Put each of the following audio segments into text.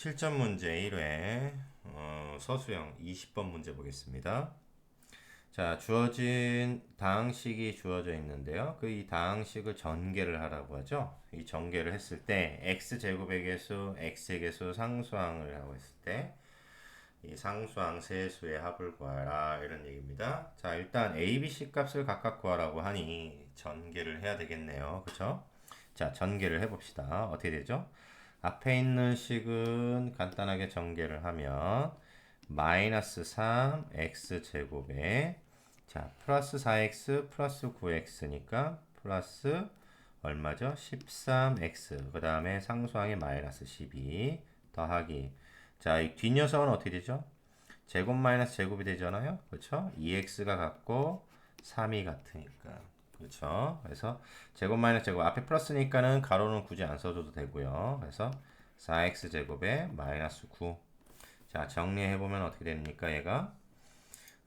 실전 문제 1회 어, 서수형 20번 문제 보겠습니다. 자, 주어진 다항식이 주어져 있는데요. 그 이 다항식을 전개를 하라고 하죠. 이 전개를 했을 때 x제곱의 개수, x의 개수 상수항을 하고 있을 때 이 상수항 세수의 합을 구하라 이런 얘기입니다. 자, 일단 a, b, c 값을 각각 구하라고 하니 전개를 해야 되겠네요. 그쵸? 자, 전개를 해 봅시다. 어떻게 되죠? 앞에 있는 식은 간단하게 전개를 하면 마이너스 3 x 제곱에 자 플러스 4x 플러스 9x니까 플러스 얼마죠? 13x 그 다음에 상수항이 마이너스 12 더하기 자 이 뒷녀석은 어떻게 되죠? 제곱 마이너스 제곱이 되잖아요 그렇죠? 2x가 같고 3이 같으니까 그렇죠. 그래서 제곱 마이너스 제곱 앞에 플러스니까는 가로는 굳이 안 써줘도 되고요. 그래서 4x 제곱에 마이너스 9. 자 정리해 보면 어떻게 됩니까? 얘가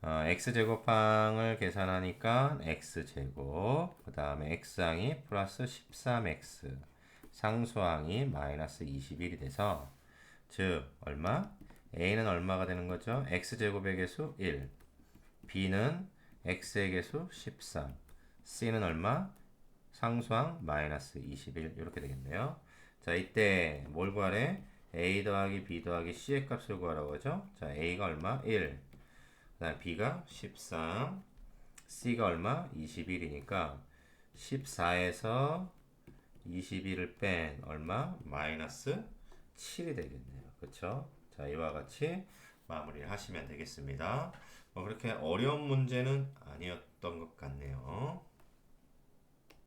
어, x 제곱항을 계산하니까 x 제곱 그 다음에 x항이 플러스 13x 상수항이 마이너스 21이 돼서 즉 얼마? a는 얼마가 되는 거죠? x 제곱의 개수 1 b는 x의 개수 13 C는 얼마? 상수항 마이너스 21 이렇게 되겠네요. 자 이때 뭘 구하래? A 더하기 B 더하기 C의 값을 구하라고 하죠. 자 A가 얼마? 1 그다음 B가 13 C가 얼마? 21이니까 14에서 21을 뺀 얼마? 마이너스 7이 되겠네요. 그쵸? 자 이와 같이 마무리를 하시면 되겠습니다. 뭐 그렇게 어려운 문제는 아니었던 것 같네요.